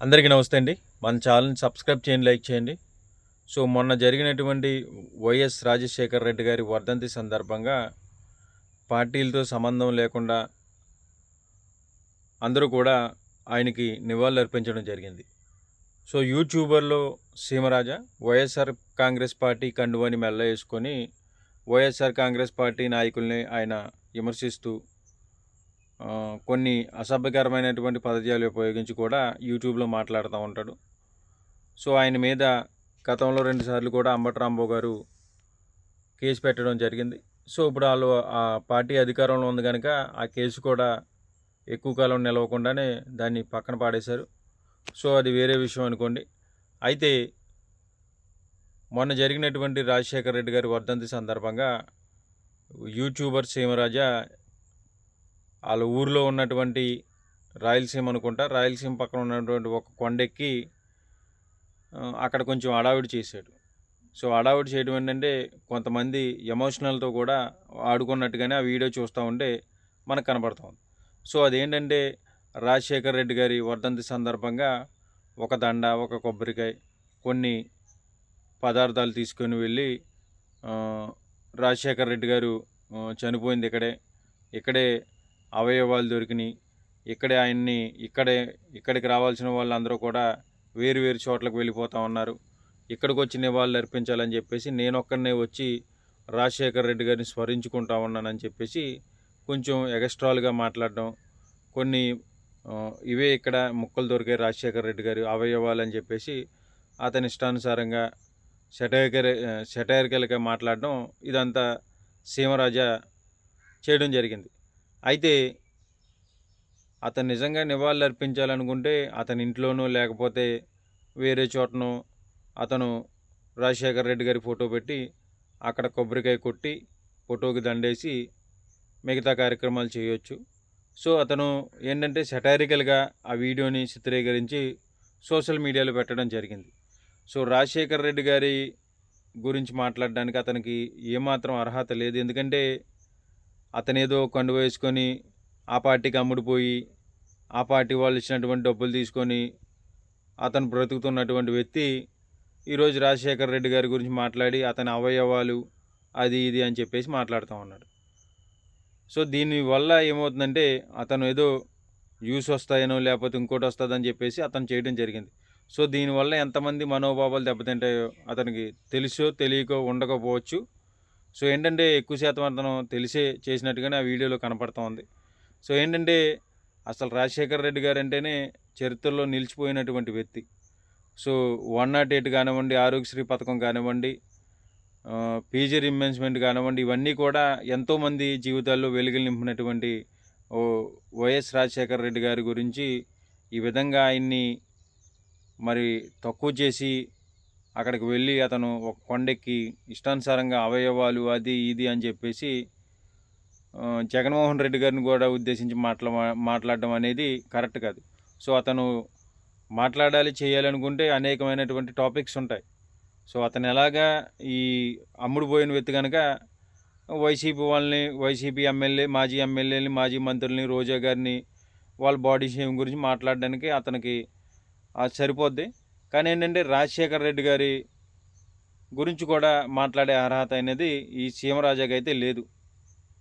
అందరికీ నమస్తే అండి. మన ఛానల్ని సబ్స్క్రైబ్ చేయండి లైక్ చేయండి. సో మొన్న జరిగినటువంటి వైఎస్ రాజశేఖర్ రెడ్డి గారి వర్ధంతి సందర్భంగా పార్టీలతో సంబంధం లేకుండా అందరూ కూడా ఆయనకి నివాళులు అర్పించడం జరిగింది. సో యూట్యూబర్లో సీమరాజా వైఎస్ఆర్ కాంగ్రెస్ పార్టీ కండువని మెల్ల వేసుకొని వైఎస్ఆర్ కాంగ్రెస్ పార్టీ నాయకుల్ని ఆయన విమర్శిస్తూ కొన్ని అసభ్యకరమైనటువంటి పదజాలు ఉపయోగించి కూడా యూట్యూబ్లో మాట్లాడుతూ ఉంటాడు. సో ఆయన మీద గతంలో రెండుసార్లు కూడా అంబటరాంబో గారు కేసు పెట్టడం జరిగింది. సో ఇప్పుడు వాళ్ళు ఆ పార్టీ అధికారంలో ఉంది కనుక ఆ కేసు కూడా ఎక్కువ కాలం నిలవకుండానే దాన్ని పక్కన పాడేశారు. సో అది వేరే విషయం అనుకోండి. అయితే మొన్న జరిగినటువంటి రాజశేఖర రెడ్డి గారి వర్ధంతి సందర్భంగా యూట్యూబర్ సీమరాజా వాళ్ళ ఊరిలో ఉన్నటువంటి రాయలసీమ అనుకుంటా రాయలసీమ పక్కన ఉన్నటువంటి ఒక కొండెక్కి అక్కడ కొంచెం అడావిడి చేశాడు. సో అడావిడి చేయడం ఏంటంటే కొంతమంది ఎమోషనల్తో కూడా ఆడుకున్నట్టుగానే ఆ వీడియో చూస్తూ ఉంటే మనకు కనపడుతూ సో అదేంటంటే రాజశేఖర్ రెడ్డి గారి వర్ధంతి సందర్భంగా ఒక దండ ఒక కొబ్బరికాయ కొన్ని పదార్థాలు తీసుకొని వెళ్ళి రాజశేఖర్ రెడ్డి గారు చనిపోయింది ఇక్కడే. ఇక్కడే అవయవాలు దొరికినాయి. ఇక్కడే ఆయన్ని ఇక్కడే ఇక్కడికి రావాల్సిన వాళ్ళందరూ కూడా వేరు వేరు చోట్లకు వెళ్ళిపోతూ ఉన్నారు. ఇక్కడికి వచ్చి నివాళులు అర్పించాలని చెప్పేసి నేను ఒక్కడనే వచ్చి రాజశేఖర్ రెడ్డి గారిని స్మరించుకుంటా ఉన్నానని చెప్పేసి కొంచెం ఎగస్ట్రాల్గా మాట్లాడడం కొన్ని ఇవే ఇక్కడ ముక్కలు దొరికే రాజశేఖర్ రెడ్డి గారి అవయవాలు అని చెప్పేసి అతని ఇష్టానుసారంగా సెటైకర్ సెటైరికల్గా మాట్లాడడం ఇదంతా సీమరాజా చేయడం జరిగింది. అయితే అతను నిజంగా నివాళులు అర్పించాలనుకుంటే అతని ఇంట్లోనో లేకపోతే వేరే చోటనో అతను రాజశేఖర్ రెడ్డి గారి ఫోటో పెట్టి అక్కడ కొబ్బరికాయ కొట్టి ఫోటోకి దండేసి మిగతా కార్యక్రమాలు చేయొచ్చు. సో అతను ఏంటంటే సెటారికల్గా ఆ వీడియోని చిత్రీకరించి సోషల్ మీడియాలో పెట్టడం జరిగింది. సో రాజశేఖర్ రెడ్డి గారి గురించి మాట్లాడడానికి అతనికి ఏమాత్రం అర్హత లేదు. ఎందుకంటే అతను ఏదో కండు వేసుకొని ఆ పార్టీకి అమ్ముడుపోయి ఆ పార్టీ వాళ్ళు ఇచ్చినటువంటి డబ్బులు తీసుకొని అతను బ్రతుకుతున్నటువంటి వ్యక్తి ఈరోజు రాజశేఖర్ రెడ్డి గారి గురించి మాట్లాడి అతని అవయవాలు అది ఇది అని చెప్పేసి మాట్లాడుతూ ఉన్నాడు. సో దీని వల్ల ఏమవుతుందంటే అతను ఏదో యూస్ వస్తాయనో లేకపోతే ఇంకోటి వస్తుందని చెప్పేసి అతను చేయడం జరిగింది. సో దీనివల్ల ఎంతమంది మనోభావాలు దెబ్బతింటాయో అతనికి తెలుసో తెలియకో ఉండకపోవచ్చు. సో ఏంటంటే ఎక్కువ శాతం అతను తెలిసే చేసినట్టుగానే ఆ వీడియోలో కనపడుతూ ఉంది. సో ఏంటంటే అసలు రాజశేఖర్ రెడ్డి గారు అంటేనే చరిత్రలో నిలిచిపోయినటువంటి వ్యక్తి. సో వన్ నాట్ ఎయిట్ కానివ్వండి ఆరోగ్యశ్రీ పథకం కానివ్వండి పీజీ రిమెన్స్మెంట్ కానివ్వండి ఇవన్నీ కూడా ఎంతోమంది జీవితాల్లో వెలుగులు నింపినటువంటి ఓ వైఎస్ రాజశేఖర్ రెడ్డి గారి గురించి ఈ విధంగా ఆయన్ని మరి తక్కువ చేసి అక్కడికి వెళ్ళి అతను ఒక కొండెక్కి ఇష్టానుసారంగా అవయవాలు అది ఇది అని చెప్పేసి జగన్మోహన్ రెడ్డి గారిని కూడా ఉద్దేశించి మాట్లా మాట్లాడడం అనేది కరెక్ట్ కాదు. సో అతను మాట్లాడాలి చేయాలనుకుంటే అనేకమైనటువంటి టాపిక్స్ ఉంటాయి. సో అతను ఎలాగా ఈ అమ్ముడు పోయిన వ్యక్తి కనుక వైసీపీ వాళ్ళని వైసీపీ ఎమ్మెల్యే మాజీ ఎమ్మెల్యేని మాజీ మంత్రుల్ని రోజా గారిని వాళ్ళ బాడీ షేమ్ గురించి మాట్లాడడానికి అతనికి అది సరిపోద్ది. కానీ ఏంటంటే రాజశేఖర్ రెడ్డి గారి గురించి కూడా మాట్లాడే అర్హత అనేది ఈ సీమరాజాకి అయితే లేదు.